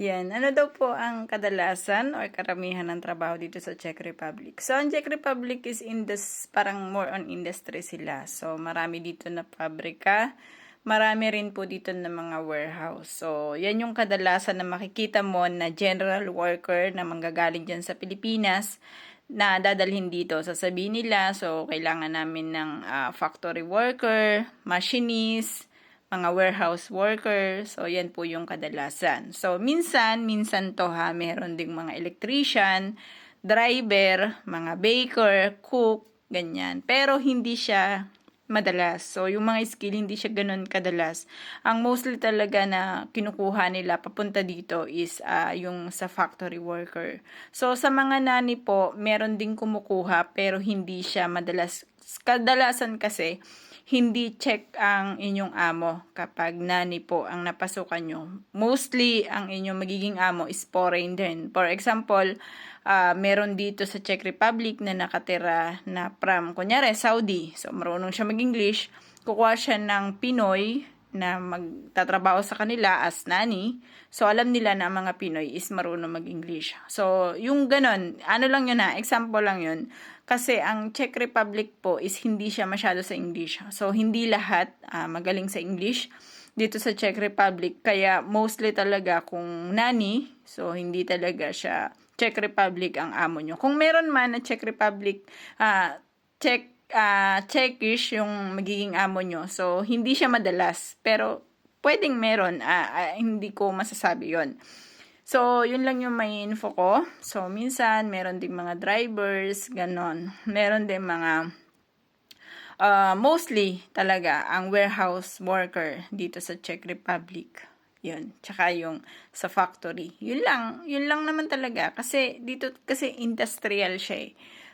Yan. Ano daw po ang kadalasan or karamihan ng trabaho dito sa Czech Republic? So, ang Czech Republic is in this, parang more on industry sila. So, marami dito na pabrika. Marami rin po dito na mga warehouse. So, yan yung kadalasan na makikita mo na general worker na manggagaling dyan sa Pilipinas na dadalhin dito. Sasabihin nila, so, kailangan namin ng ah, factory worker, machinist, mga warehouse worker. So, yan po yung kadalasan. So, minsan, minsan to ha, meron ding mga electrician, driver, mga baker, cook, ganyan. Pero hindi siya madalas. So, yung mga skill, hindi siya ganun kadalas. Ang mostly talaga na kinukuha nila papunta dito is ah, yung sa factory worker. So, sa mga nani po, meron ding kumukuha pero hindi siya madalas. Kadalasan kasi, hindi check ang inyong amo kapag nani po ang napasukan nyo. Mostly, ang inyong magiging amo is foreign din. For example, ah, meron dito sa Czech Republic na nakatira na from, kunyari, Saudi. So, marunong siya mag-English. Kukuha siya ng Pinoy na magtatrabaho sa kanila as nani. So, alam nila na ang mga Pinoy is marunong mag-English. So, yung ganon, ano lang yun ha, example lang yun. Kasi ang Czech Republic po is hindi siya masyado sa English. So, hindi lahat ah, magaling sa English dito sa Czech Republic. Kaya mostly talaga kung nani, so hindi talaga siya Czech Republic ang amo nyo. Kung meron man na Czech Republic, ah, Czech, ah, Czechish yung magiging amo nyo. So, hindi siya madalas. Pero, pwedeng meron. ah, ah, hindi ko masasabi yon So, yun lang yung may info ko. So, minsan, meron ding mga drivers, ganon. Meron din mga, uh, mostly talaga, ang warehouse worker dito sa Czech Republic. Yun. Tsaka yung sa factory. Yun lang. Yun lang naman talaga. Kasi, dito, kasi industrial siya eh.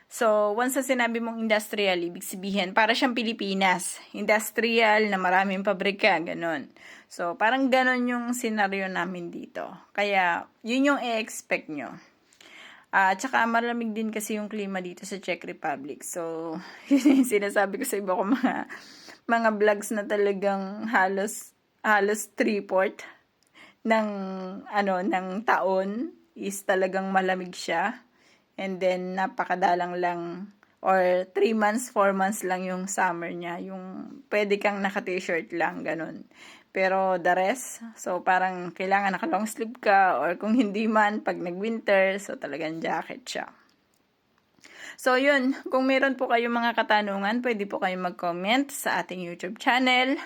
So, once na sinabi mong industrial, ibig sabihin, para siyang Pilipinas. Industrial na maraming pabrika, ganun. So, parang ganun yung senaryo namin dito. Kaya, yun yung i-expect nyo. Ah, tsaka malamig din kasi yung klima dito sa Czech Republic. So, yun yung sinasabi ko sa iba ko mga, mga vlogs na talagang halos, halos three-port ng, ano, ng taon is talagang malamig siya. And then, napakadalang lang or 3 months, 4 months lang yung summer niya. Yung pwede kang naka-t-shirt lang, ganun. Pero the rest, so parang kailangan naka long sleeve ka or kung hindi man, pag nag-winter, so talagang jacket siya. So yun, kung meron po kayong mga katanungan, pwede po kayong mag-comment sa ating YouTube channel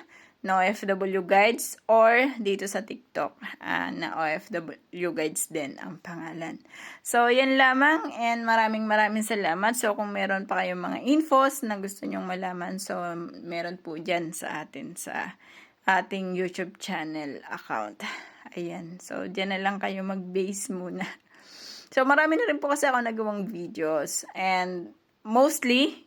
na OFW Guides or dito sa TikTok ah, na OFW Guides din ang pangalan. So, yan lamang and maraming maraming salamat. So, kung meron pa kayong mga infos na gusto nyong malaman, so meron po dyan sa atin sa ating YouTube channel account. Ayan. So, dyan na lang kayo mag-base muna. So, marami na rin po kasi ako nagawang videos. And, mostly,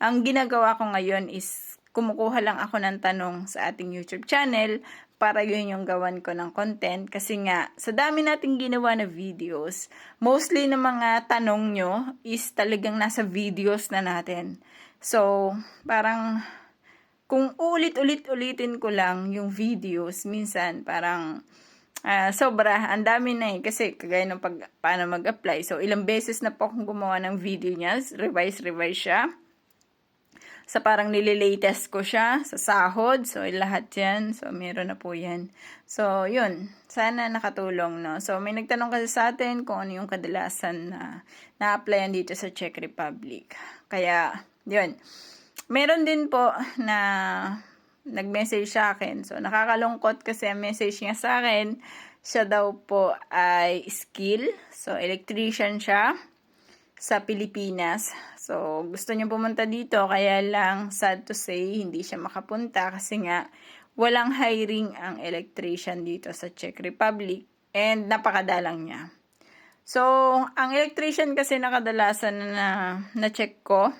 ang ginagawa ko ngayon is kumukuha lang ako ng tanong sa ating YouTube channel para yun yung gawan ko ng content. Kasi nga, sa dami nating ginawa na videos, mostly ng mga tanong nyo is talagang nasa videos na natin. So, parang kung ulit-ulit-ulitin ko lang yung videos, minsan parang ah, sobra, ang dami na eh. Kasi kagaya ng pag, paano mag-apply. So, ilang beses na po akong gumawa ng video niya. Revise-revise siya sa parang nililatest ko siya sa sahod. So, lahat yan. So, meron na po yan. So, yun. Sana nakatulong, no? So, may nagtanong kasi sa atin kung ano yung kadalasan na na-applyan dito sa Czech Republic. Kaya, yun. Meron din po na nag-message sa akin. So, nakakalungkot kasi ang message niya sa akin, siya daw po ay skill. So, electrician siya sa Pilipinas. So, gusto niya pumunta dito, kaya lang, sad to say, hindi siya makapunta kasi nga, walang hiring ang electrician dito sa Czech Republic and napakadalang niya. So, ang electrician kasi nakadalasan na na-check ko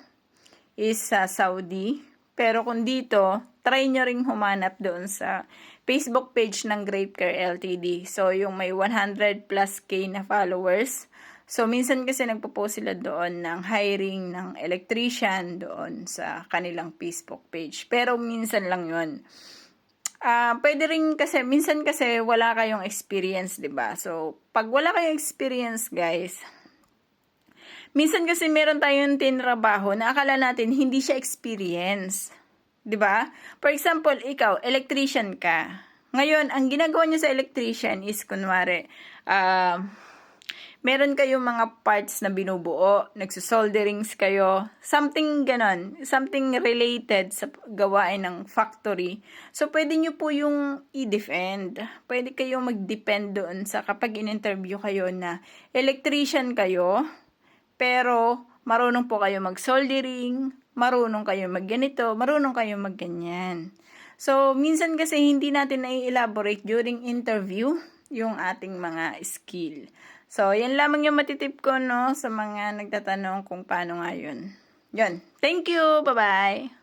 is sa Saudi. Pero kung dito, try nyo ring humanap doon sa Facebook page ng Great Care LTD. So, yung may 100 plus K na followers. So, minsan kasi nagpo-post sila doon ng hiring ng electrician doon sa kanilang Facebook page. Pero minsan lang yun. Ah, pwede rin kasi, minsan kasi wala kayong experience, ba So, pag wala kayong experience, guys, minsan kasi meron tayong tinrabaho na akala natin hindi siya experience. ba For example, ikaw, electrician ka. Ngayon, ang ginagawa niyo sa electrician is, kunwari, ah, meron kayong mga parts na binubuo, nagsusolderings kayo, something ganon, something related sa gawain ng factory. So, pwede nyo po yung i-defend. Pwede kayong mag-depend doon sa kapag in-interview kayo na electrician kayo, pero marunong po kayo mag-soldering, marunong kayo magganito, marunong kayo magganyan. So, minsan kasi hindi natin na-elaborate during interview yung ating mga skill. So, yan lamang yung matitip ko, no, sa mga nagtatanong kung paano nga yun. Yun. Thank you. Bye-bye.